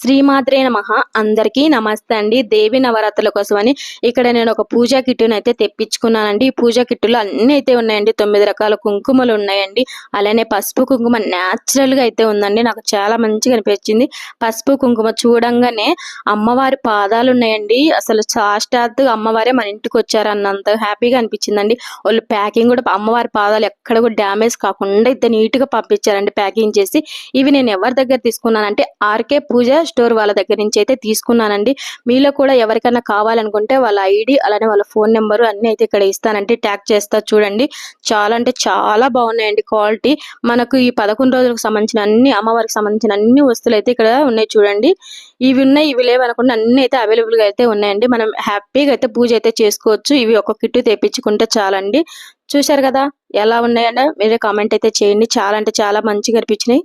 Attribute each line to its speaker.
Speaker 1: శ్రీమాత్రే నమ. అందరికీ నమస్తే అండి. దేవి నవరాత్రుల కోసమని ఇక్కడ నేను ఒక పూజా కిట్టును అయితే తెప్పించుకున్నానండి. ఈ పూజా కిట్టులో అన్ని అయితే ఉన్నాయండి. తొమ్మిది రకాల కుంకుమలు ఉన్నాయండి. అలానే పసుపు కుంకుమ న్యాచురల్గా అయితే ఉందండి. నాకు చాలా మంచిగా అనిపించింది. పసుపు కుంకుమ చూడంగానే అమ్మవారి పాదాలు ఉన్నాయండి. అసలు సాష్టాత్ అమ్మవారే మన ఇంటికి వచ్చారన్నంత హ్యాపీగా అనిపించిందండి. వాళ్ళు ప్యాకింగ్ కూడా అమ్మవారి పాదాలు ఎక్కడ కూడా డ్యామేజ్ కాకుండా అయితే నీట్గా పంపించారండి ప్యాకింగ్ చేసి. ఇవి నేను ఎవరి దగ్గర తీసుకున్నానంటే ఆర్కే పూజ స్టోర్ వాళ్ళ దగ్గర నుంచి అయితే తీసుకున్నానండి. మీలో కూడా ఎవరికైనా కావాలనుకుంటే వాళ్ళ ఐడి అలానే వాళ్ళ ఫోన్ నెంబర్ అన్ని అయితే ఇక్కడ ఇస్తానంటే ట్యాగ్ చేస్తా చూడండి. చాలా అంటే చాలా బాగున్నాయండి క్వాలిటీ. మనకు ఈ పదకొండు రోజులకు సంబంధించిన అన్ని అమ్మవారికి సంబంధించిన అన్ని వస్తువులు అయితే ఇక్కడ ఉన్నాయి చూడండి. ఇవి ఉన్నాయి ఇవి లేవు అన్ని అయితే అవైలబుల్గా అయితే ఉన్నాయండి. మనం హ్యాపీగా అయితే పూజ అయితే చేసుకోవచ్చు. ఇవి ఒక కిట్టు తెప్పించుకుంటే చాలండి. చూశారు కదా ఎలా ఉన్నాయంటే మీరే కామెంట్ అయితే చేయండి. చాలా అంటే చాలా మంచిగా అనిపించినాయి.